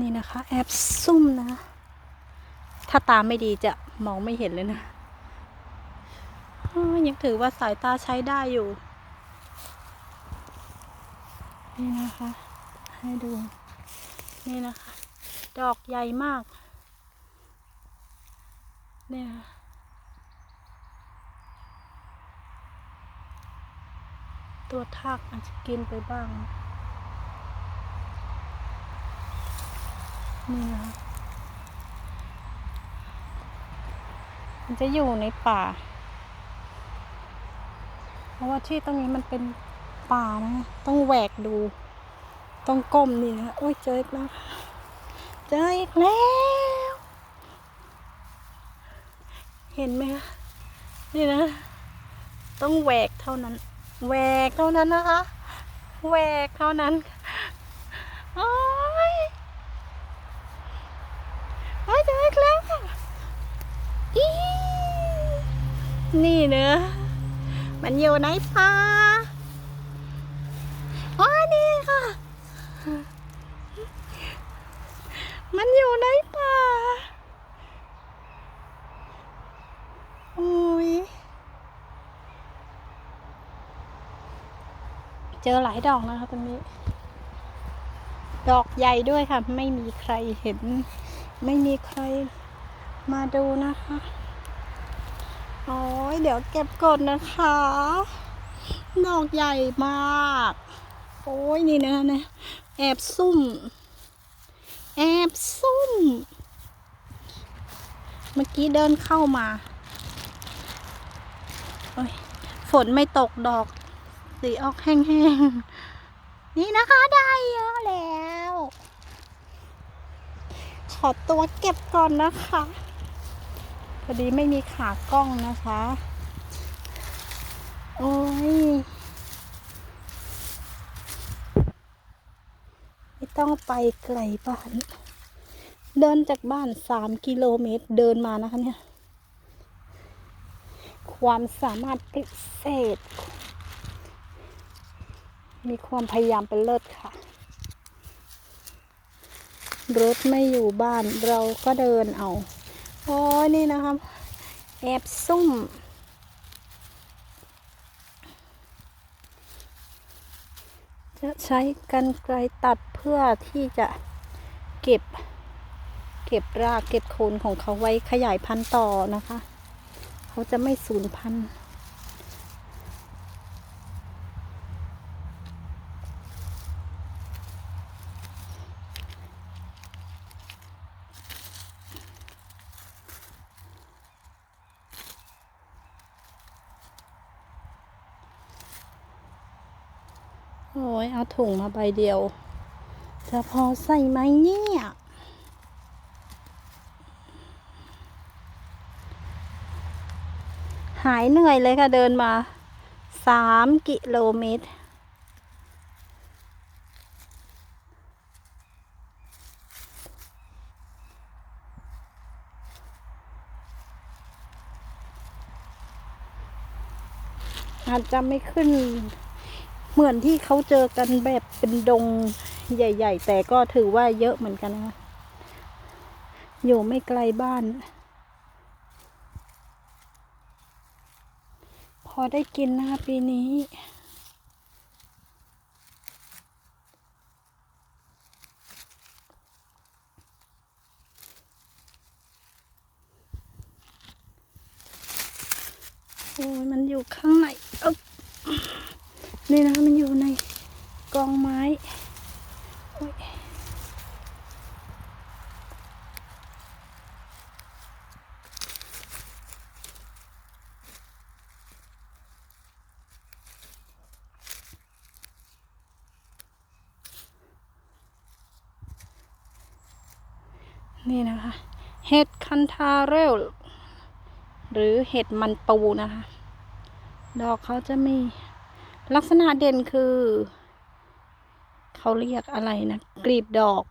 นี่นะคะ แอบซุ่มนะ ถ้าตาไม่ดีจะมองไม่เห็นเลยนะ ยังถือว่าสายตาใช้ได้อยู่ นี่นะคะ ให้ดู นี่นะคะ ดอกใหญ่มาก เนี่ยตัวทากอาจจะกินไปบ้าง นี่นะคะมันจะอยู่ในป่า เพราะว่าที่ตรงนี้มันเป็นป่านะ ต้องแหวกดู ต้องก้มนี่นะ โอ้ยเจออีกแล้วเจออีกแล้ว เห็นไหมคะนี่นะ ต้องแหวกเท่านั้น แหวกเท่านั้นนะคะ แหวกเท่านั้นโอ้ยโอ้ยเจออีกแล้วค่ะอี นี่เนอะมันอยู่ในป่าอ๋อนี่ค่ะ มันอยู่ในป่าโอ้ยเจอหลายดอกนะคะตรงนี้ ดอกใหญ่ด้วยค่ะ ไม่มีใครเห็น ไม่มีใครมาดูนะคะ โอ้ยเดี๋ยวเก็บก่อนนะคะ ดอกใหญ่มาก โอ้ยนี่นะคะนะแอบซุ่ม แอบซุ่ม เมื่อกี้เดินเข้ามาโอ้ยฝนไม่ตกดอกสีออกแห้งๆ นี่นะคะได้เยอะแล้ว ขอตัวเก็บก่อนนะคะ พอดีไม่มีขากล้องนะคะ โอ้ย ไม่ต้องไปไกลบ้าน เดินจากบ้านสามกิโลเมตรเดินมานะคะเนี่ย ความสามารถพิเศษ มีความพยายามเป็นเลิศค่ะ รถไม่อยู่บ้านเราก็เดินเอา โอ้นี่นะครับ แอบซุ่ม จะใช้กันไกลตัดเพื่อที่จะเก็บ เก็บรากเก็บโคนของเขาไว้ขยายพันธุ์ต่อนะคะ เขาจะไม่สูญพันธุ์ อ้ยเอาถุงมาใบเดียว จะพอใส่ไหมเนี่ยหายเหนื่อยเลยค่ะเดินมาสามกิโลเมตร อาจจะไม่ขึ้น เหมือนที่เขาเจอกันแบบเป็นดงใหญ่ ๆ แต่ก็ถือว่าเยอะเหมือนกันนะอยู่ไม่ไกลบ้าน พอได้กินนะคะปีนี้ โอ้ยมันอยู่ข้างในเอ๊บ นี่นะมันอยู่ในกองไม้นี่นะคะ เห็ดคันทาเรลหรือเห็ดมันปูนะคะ ดอกเขาจะมี ลักษณะเด่นคือ เขาเรียกอะไรนะกลีบดอก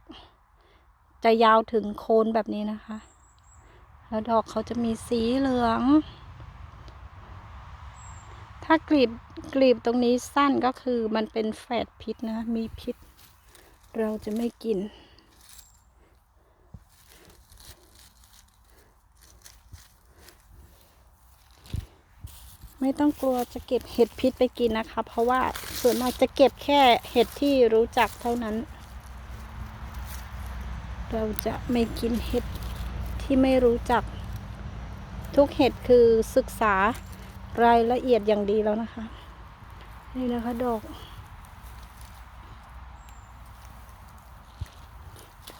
จะยาวถึงโคนแบบนี้นะคะ แล้วดอกเขาจะมีสีเหลือง ถ้ากลีบกลีบตรงนี้สั้นก็คือมันเป็นแฝดพิษนะ มีพิษ เราจะไม่กิน ไม่ต้องกลัวจะเก็บเห็ดพิษไปกินนะคะ เพราะว่าส่วนมากจะเก็บแค่เห็ดที่รู้จักเท่านั้น เราจะไม่กินเห็ดที่ไม่รู้จัก ทุกเห็ดคือศึกษารายละเอียดอย่างดีแล้วนะคะ นี่นะคะดอก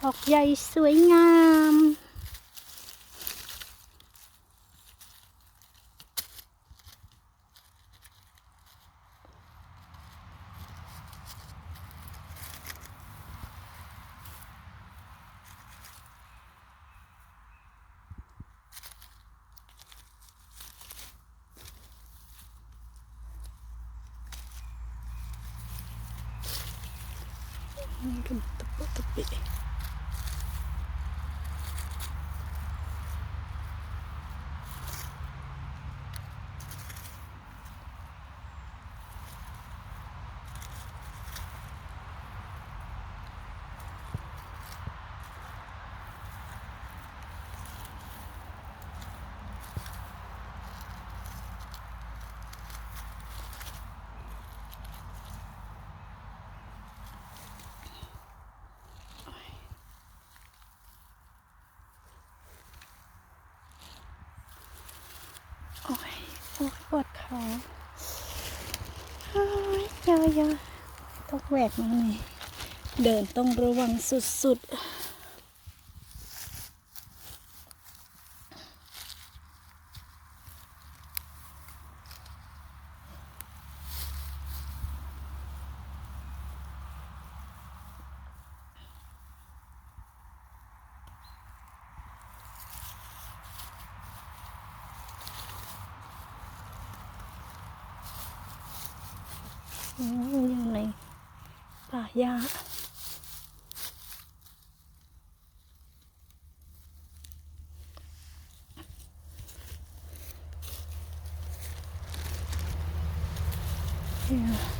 ดอกใหญ่สวยงาม นี่ก็ ตะ ปวดขายเยอะเยอะต้องแหวกมาหน่อยเดินต้องระวังสุดๆ อยู่ในป่าหญ้าเนี่ย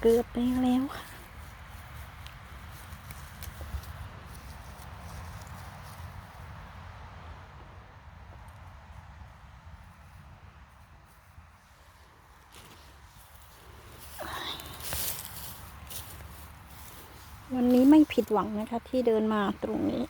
เกือบไปแล้วค่ะวันนี้ไม่ผิดหวังนะคะที่เดินมาตรงนี้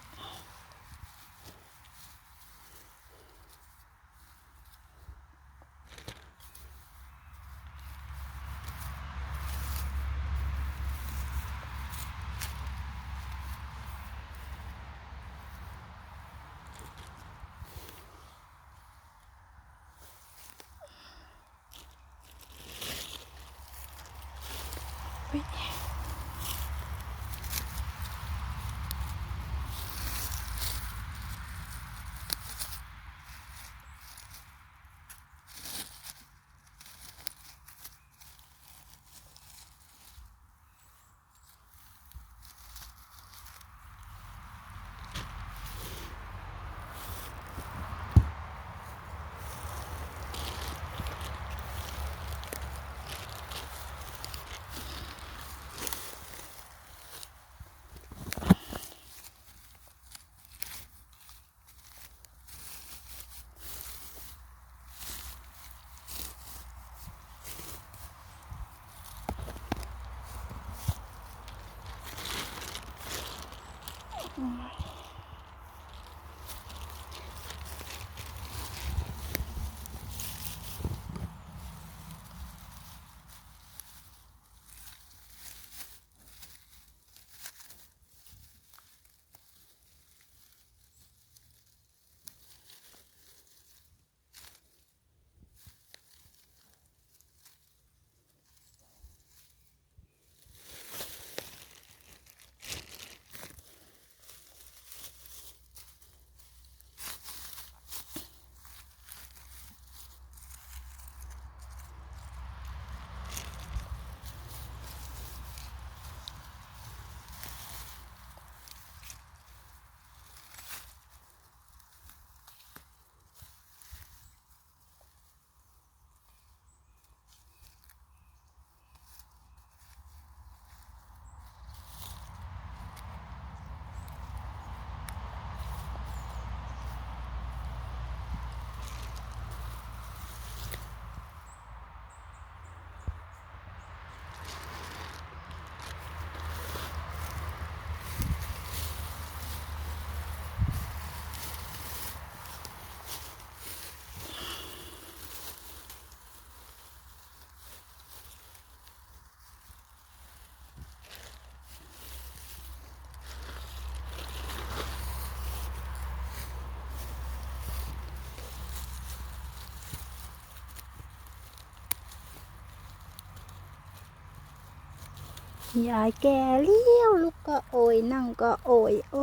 ยายแก่เลี้ยวลุกก็โอยนั่งก็โอยโอ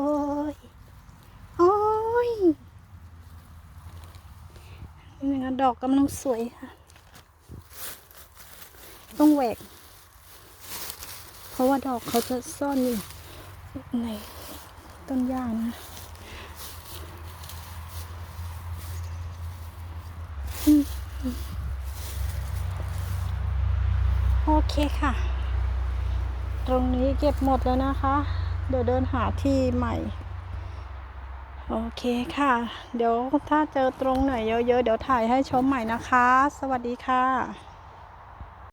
ยโอยนี่นะดอกกำลังสวยค่ะ ต้องแหวก เพราะว่าดอกเขาจะซ่อนอยู่ในต้นหญ้านะโอเคค่ะ ตรงนี้เก็บหมดแล้วนะคะ เดี๋ยวเดินหาที่ใหม่ โอเคค่ะ เดี๋ยวถ้าเจอตรงไหนเยอะๆ เดี๋ยวถ่ายให้ชมใหม่นะคะ สวัสดีค่ะ